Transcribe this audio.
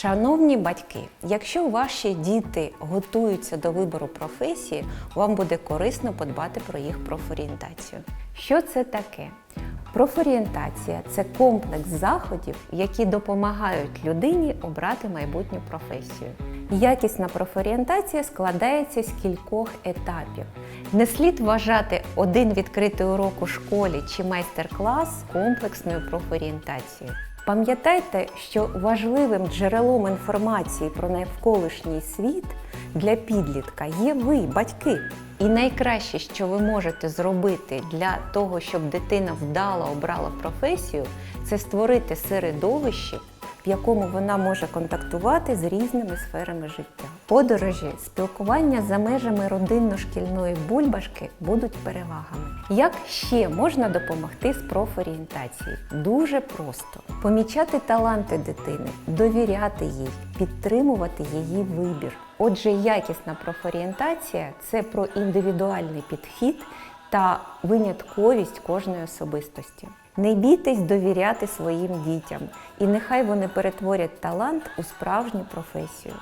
Шановні батьки, якщо ваші діти готуються до вибору професії, вам буде корисно подбати про їх профорієнтацію. Що це таке? Профорієнтація це комплекс заходів, які допомагають людині обрати майбутню професію. Якісна профорієнтація складається з кількох етапів. Не слід вважати один відкритий урок у школі чи майстер-клас комплексною профорієнтацією. Пам'ятайте, що важливим джерелом інформації про навколишній світ для підлітка є ви, батьки. І найкраще, що ви можете зробити для того, щоб дитина вдало обрала професію, це створити середовище, в якому вона може контактувати з різними сферами життя. Подорожі, спілкування за межами родинно-шкільної бульбашки будуть перевагами. Як ще можна допомогти з профорієнтації? Дуже просто помічати таланти дитини, довіряти їй, підтримувати її вибір. Отже, якісна профорієнтація це про індивідуальний підхід та винятковість кожної особистості. Не бійтесь довіряти своїм дітям, і нехай вони перетворять талант у справжню професію.